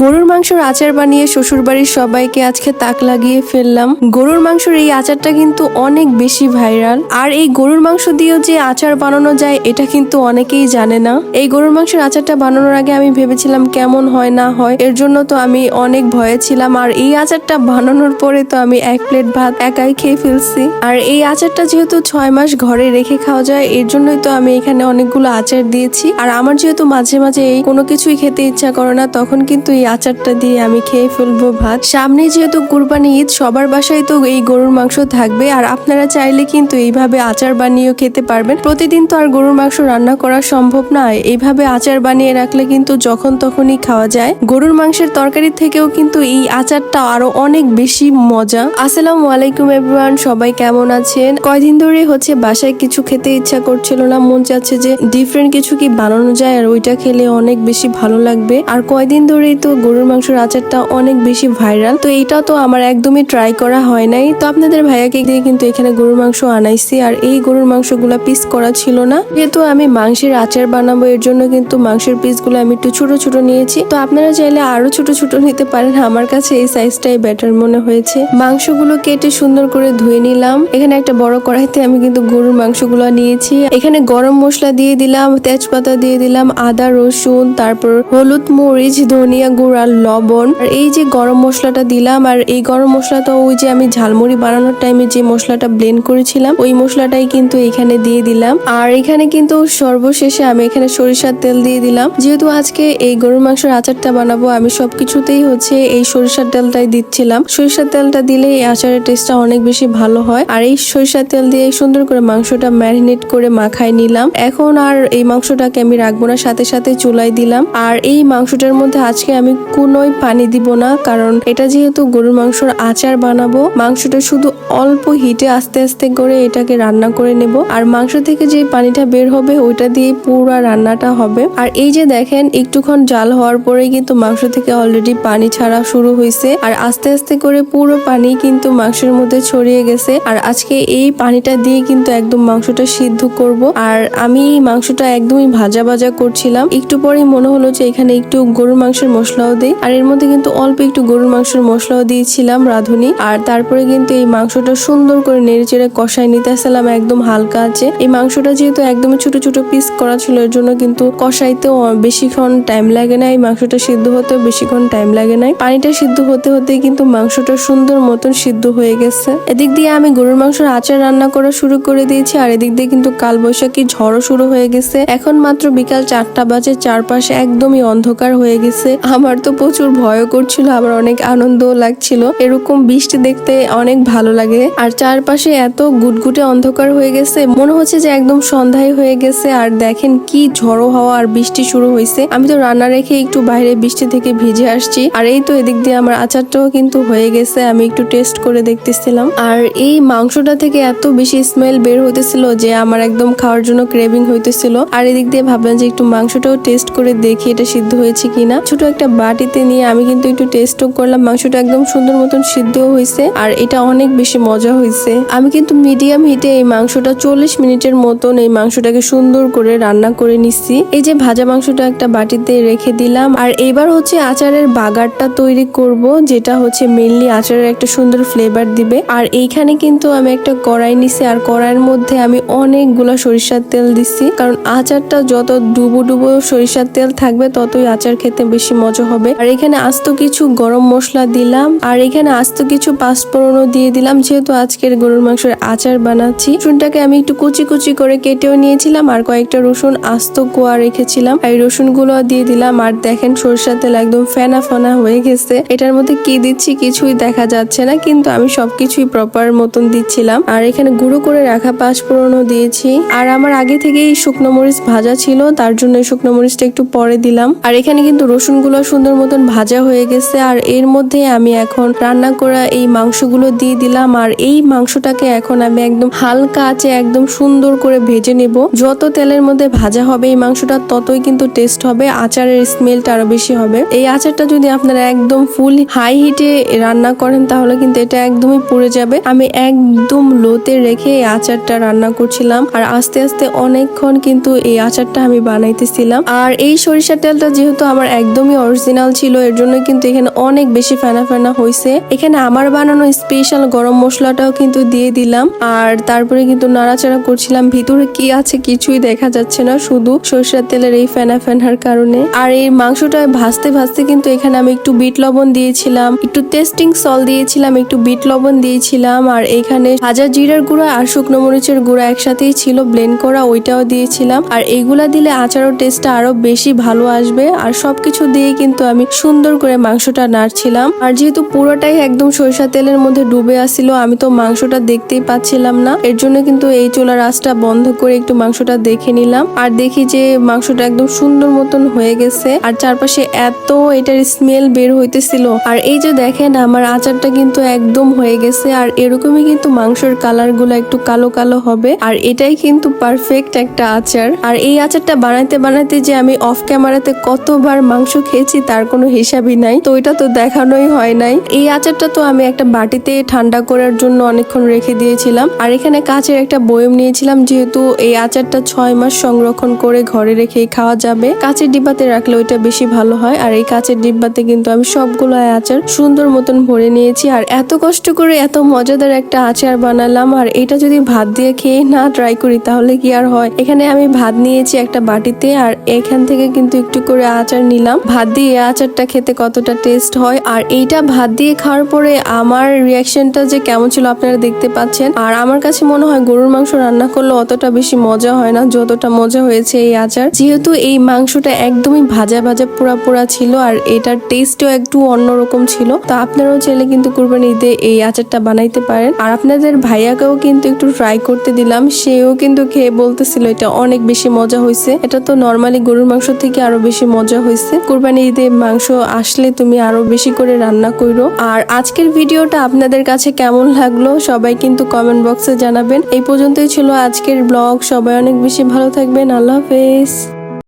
গরুর মাংসের আচার বানিয়ে শ্বশুরবাড়ির সবাইকে আজকে তাক লাগিয়ে ফেললাম। গরুর মাংসের এই আচারটা কিন্তু অনেক বেশি ভাইরাল। আর এই গরুর মাংস দিয়েও যে আচার বানানো যায়, এটা কিন্তু অনেকেই জানে না। এই গরুর মাংসের আচারটা বানানোর আগে আমি ভেবেছিলাম কেমন হয়, না হয়। এর জন্য তো আমি অনেক ভয়ে ছিলাম। আর এই আচারটা বানানোর পরে তো আমি এক প্লেট ভাত একাই খেয়ে ফেলছি। আর এই আচারটা যেহেতু ছয় মাস ঘরে রেখে খাওয়া যায়, এর জন্যই তো আমি এখানে অনেকগুলো আচার দিয়েছি। আর আমার যেহেতু মাঝে মাঝে এই কোনো কিছুই খেতে ইচ্ছা করে না, তখন কিন্তু এই আচারটা দিয়ে আমি খেয়ে ফেলব ভাত। সামনে যেহেতু কুরবানি ঈদ, সবার বাসায় তো এই গরুর মাংস থাকবে। আর আপনারা চাইলে কিন্তু এইভাবে আচার বানিয়েও খেতে পারবেন। প্রতিদিন তো আর গরুর মাংস রান্না করা সম্ভব নয়। এইভাবে আচার বানিয়ে রাখলে কিন্তু যখন তখনই খাওয়া যায়। গরুর মাংসের তরকারি থেকেও কিন্তু এই আচারটা আরও অনেক বেশি মজা। আসসালামু আলাইকুম এভরিওয়ান সবাই কেমন আছেন? কয়দিন ধরে হচ্ছে বাসায় কিছু খেতে ইচ্ছা করছিল না। মন চাচ্ছে যে ডিফারেন্ট কিছু কি বানানো যায়, আর ওইটা খেলে অনেক বেশি ভালো লাগবে। আর কয়দিন ধরেই তো গরুর মাংসের আচারটা অনেক বেশি ভাইরাল তো এইটা তো আমার একদমই ট্রাই করা হয় নাই। তো আপনাদের ভাইয়াকে দিয়ে কিন্তু এখানে গরুর মাংস আনাইছি, আর এই গরুর মাংসগুলো পিস করা ছিল না। যেহেতু আমি মাংসের আচার বানাবো, এর জন্য কিন্তু মাংসের পিসগুলো আমি একটু ছোট ছোট নিয়েছি। তো আপনারা চাইলে আরও ছোট ছোট নিতে পারেন, আমার কাছে এই সাইজটাই বেটার মনে হয়েছে। মাংসগুলো কেটে সুন্দর করে ধুয়ে নিলাম। এখানে একটা বড় কড়াইতে আমি কিন্তু গরুর মাংসগুলো নিয়েছি। এখানে গরম মশলা দিয়ে দিলাম, তেজপাতা দিয়ে দিলাম, আদা, রসুন, তারপর হলুদ মরিচ, ধনিয়া গুঁড়, লবণ আর এই যে গরম মশলাটা দিলাম আর এই গরম মশলাটা ওই যে আমি ঝালমুড়ি বানানোর টাইমে যে মশলাটা ব্লেন্ড করেছিলাম, ওই মশলাটাই কিন্তু এখানে দিয়ে দিলাম। আর এখানে কিন্তু সর্বশেষে আমি এখানে সরিষার তেল দিয়ে দিলাম। যেহেতু আজকে এই গরুর মাংসের আচারটা বানাবো, আমি সবকিছুতেই হচ্ছে এই সরিষার তেলটাই দিচ্ছিলাম। সরিষার তেলটা দিলে এই আচারের টেস্টটা অনেক বেশি ভালো হয়। আর এই সরিষার তেল দিয়ে সুন্দর করে মাংসটা ম্যারিনেট করে মাখায় নিলাম। এখন আর এই মাংসটাকে আমি রাখব না, সাথে সাথে চুলাই দিলাম। আর এই মাংসটার মধ্যে আজকে আমি কোনোই পানি দিব না, কারণ এটা যেহেতু গরুর মাংসর আচার বানাবো, মাংসটা শুধু অল্প হিটে আস্তে আস্তে করে এটাকে রান্না করে নেব। আর মাংস থেকে যে পানিটা বের হবে, ওইটা দিয়ে পুরো রান্নাটা হবে। আর এই যে দেখেন, একটুক্ষণ জাল হওয়ার পরে কিন্তু মাংস থেকে অলরেডি পানি ছাড়া শুরু হয়েছে আর আস্তে আস্তে করে পুরো পানি কিন্তু মাংসের মধ্যে ছড়িয়ে গেছে। আর আজকে এই পানিটা দিয়ে কিন্তু একদম মাংসটা সিদ্ধ করব। আর আমি মাংসটা একদমই ভাজা ভাজা করছিলাম। একটু পরেই মনে হলো যে এখানে একটু গরুর মাংসের মশলাও দিই। আর এর মধ্যে কিন্তু অল্প একটু গরুর মাংসের মশলাও দিয়েছিলাম রাঁধুনি। আর তারপরে কিন্তু এই মাংসটা সুন্দর করে নেড়ে চেড়ে কষাই নিতে আসলাম, একদম হালকা আছে। এই মাংসটা যেহেতু একদমই ছোট ছোট পিস করা ছিল, এর জন্য কিন্তু কষাইতেও বেশিক্ষণ টাইম লাগে না। এই মাংসটা সিদ্ধ হতেও বেশিক্ষণ টাইম লাগে না। পানিটা সিদ্ধ হতে হতে কিন্তু মাংসটা সুন্দর মতন সিদ্ধ হয়ে গেছে। এদিক দিয়ে আমি গরুর মাংসের আচার রান্না করা শুরু করে দিয়েছি, আর এদিক দিয়ে কিন্তু কাল বৈশাখী ঝড়ও শুরু হয়ে গেছে। এখন মাত্র বিকাল চারটা বাজে, চারপাশে একদমই অন্ধকার হয়ে গেছে। আমার তো প্রচুর ভয় করছিল, আবার অনেক আনন্দও লাগছিল। এরকম বৃষ্টি দেখতে অনেক ভালো লাগে। আর চারপাশে এত গুটগুটে অন্ধকার হয়ে গেছে, মনে হচ্ছে যে একদম সন্ধ্যায় হয়ে গেছে। আর দেখেন কি ঝড়ো হাওয়া আর বৃষ্টি শুরু হয়েছে। আমি তো রান্না রেখে একটু বাইরে বৃষ্টি থেকে ভিজে আসছি। আর এই তো এদিক দিয়ে আমার আচারটাও কিন্তু হয়ে গেছে, আমি একটু টেস্ট করে দেখতেছিলাম। আর এই মাংসটা থেকে এত বেশি স্মেল বের হইতেছিল যে আমার একদম খাওয়ার জন্য ক্রেভিং হইতেছিল। আর এদিক দিয়ে ভাবলাম যে একটু মাংসটাও টেস্ট করে দেখি, এটা সিদ্ধ হয়েছে কিনা। ছোট একটা বাটিতে নিয়ে আমি কিন্তু একটু টেস্টও করলাম। মাংসটা একদম সুন্দর মতন সিদ্ধও হয়েছে আর এটা অনেক বেশি মজা হয়েছে। আমি কিন্তু মিডিয়াম হিটে এই মাংসটা চল্লিশ মিনিটের মতন এই মাংসটাকে সুন্দর করে রান্না করে নিচ্ছি। এই যে ভাজা মাংসটা একটা বাটিতে রেখে দিলাম। আর এবার হচ্ছে আচারের বাগারটা তৈরি করব, যেটা হচ্ছে মেনলি আচারের একটা সুন্দর ফ্লেভার দিবে। আর এইখানে কিন্তু আমি একটা কড়াই নিছি আর কড়াইয়ের মধ্যে আমি অনেকগুলো সরিষার তেল দিচ্ছি কারণ আচারটা যত ডুবো ডুবো সরিষার তেল থাকবে, ততই আচার খেতে বেশি মজা হবে। আর এখানে আস্ত কিছু গরম মশলা দিলাম। আর এখানে আস্ত কিছু পাঁচফোড়নও দিয়ে দিলাম। যেহেতু আজকের গরুর মাংসের আচার বানাচ্ছি, রসুনটাকে আমি একটু কুচি কুচি করে কেটেও নিয়েছিলাম। আর কয়েকটা রসুন আস্ত কোয়া রেখেছিলাম। এই রসুনগুলো দিয়ে দিলাম। আর দেখেন সরিষার তেল একদম ফেনা ফেনা হয়ে গেছে। এটার মধ্যে কি দিচ্ছি কিছুই দেখা যাচ্ছে না, কিন্তু আমি সবকিছুই প্রপার মতন দিচ্ছিলাম। আর এখানে গুঁড়ো করে রাখা পাঁচফোড়নও দিয়েছি। আর আমার আগে থেকেই শুকনো মরিচ ভাজা ছিল, তার জন্য শুকনো মরিচটা একটু পরে দিলাম। আর এখানে কিন্তু রসুনগুলো সুন্দর মতন ভাজা হয়ে গেছে আর এর মধ্যে আমি এখন রান্না করা এই মাংসগুলো দিয়ে দিলাম আর এই মাংসটাকে এখন আমি একদম হালকা আছে একদম সুন্দর করে ভেজে নেব। যত তেলের মধ্যে ভাজা হবে এই মাংসটা, ততই কিন্তু টেস্ট হবে, আচারের স্মেলটা আরও বেশি হবে। এই আচারটা যদি আপনারা একদম ফুল হাই হিটে রান্না করেন, তাহলে কিন্তু এটা একদমই পুড়ে যাবে। আমি একদম লোতে রেখে এই আচারটা রান্না করছিলাম আর আস্তে আস্তে অনেকক্ষণ কিন্তু এই আচারটা আমি বানাইতেছিলাম। আর এই সরিষার তেলটা যেহেতু আমার একদমই অরিজিনাল অরিজিনাল ছিল, এর জন্য কিন্তু এখানে অনেক বেশি ফেনা ফেনা হয়েছে এখানে আমার বানানো স্পেশাল গরম মশলাটাও কিন্তু দিয়ে দিলাম। আর তারপরে কিন্তু নাড়াচাড়া করছিলাম, ভিতরে কি আছে কিছুই দেখা যাচ্ছে না, শুধু সরিষার তেলের এই ফেনা ফেনার কারণে। আর এই মাংসটা ভাজতে ভাজতে কিন্তু এখানে আমি একটু বিট লবণ দিয়েছিলাম, একটু টেস্টিং সল দিয়েছিলাম, একটু বিট লবণ দিয়েছিলাম। আর এখানে ভাজা জিরার গুঁড়া আর শুকনো মরিচের গুঁড়া একসাথেই ছিল ব্লেন্ড করা ওইটাও দিয়েছিলাম। আর এইগুলা দিলে আচারও টেস্টটা আরও বেশি ভালো আসবে। আর সবকিছু দিয়ে কিন্তু আমি সুন্দর করে মাংসটা নাড়ছিলাম। আর যেহেতু পুরোটাই একদম সরিষা তেলের মধ্যে ডুবে আসছিল আমি তো মাংসটা দেখতেই পাচ্ছিলাম না। এর জন্য কিন্তু এই চুলার আঁচটা বন্ধ করে একটু মাংসটা দেখে নিলাম। আর দেখি যে মাংসটা একদম সুন্দর মতন হয়ে গেছে। আর চারপাশে এত এটার স্মেল বের হইতেছিল। আর এই যে দেখেন, আমার আচারটা কিন্তু একদম হয়ে গেছে। আর এরকমই কিন্তু মাংসের কালারগুলো একটু কালো কালো হবে। আর এটাই কিন্তু পারফেক্ট একটা আচার। আর এই আচারটা বানাইতে বানাইতে যে আমি অফ ক্যামেরাতে কতবার মাংস খেয়েছি তার কোনো হিসাবই নাই। তো এটা তো দেখানোই হয় নাই। এই আচারটা তো আমি একটা বাটিতে ঠান্ডা করার জন্য অনেকক্ষণ রেখে দিয়েছিলাম। আর এখানে কাচের একটা বয়ম নিয়েছিলাম, যেহেতু এই আচারটা ছয় মাস সংরক্ষণ করে ঘরে রেখে খাওয়া যাবে। কাচের ডিব্বাতে রাখলে ওইটা বেশি ভালো হয়। আর এই কাচের ডিব্বাতে কিন্তু আমি সবগুলো আচার সুন্দর মতন ভরে নিয়েছি। আর এত কষ্ট করে এত মজাদার একটা আচার বানালাম। আর এটা যদি ভাত দিয়ে খেয়ে না ট্রাই করি, তাহলে কি আর হয়? এখানে আমি ভাত নিয়েছি একটা বাটিতে। আর এখান থেকে কিন্তু একটু করে আচার নিলাম। ভাত দিয়ে এই আচারটা খেতে কতটা টেস্ট হয়? আর এইটা ভাত দিয়ে খাওয়ার পরে আমার রিয়াকশনটা যে কেমন ছিল আপনারা দেখতে পাচ্ছেন। আর আমার কাছে মনে হয় গরুর মাংস রান্না করলে অতটা বেশি মজা হয় না, যতটা মজা হয়েছে এই আচার। যেহেতু এই মাংসটা একদমই ভাজা ভাজা পোড়া পোড়া ছিল আর এটার টেস্টও একটু অন্যরকম ছিল। তো আপনারাও চাইলে কিন্তু কুরবানি ঈদে এই আচারটা বানাইতে পারেন। আর আপনাদের ভাইয়াকেও কিন্তু একটু ট্রাই করতে দিলাম। সেও কিন্তু খেয়ে বলতেছিল, এটা অনেক বেশি মজা হয়েছে এটা তো নর্মালি গরুর মাংস থেকে আরও বেশি মজা হয়েছে কোরবানি ঈদে মাংস আসলে তুমি আরও বেশি করে রান্না করো। আর আজকের ভিডিওটা আপনাদের কাছে কেমন লাগল সবাই কিন্তু কমেন্ট বক্সে জানাবেন। এই পর্যন্তই ছিল আজকের ব্লগ সবাই অনেক বেশি ভালো থাকবেন। আল্লাহ হাফেজ।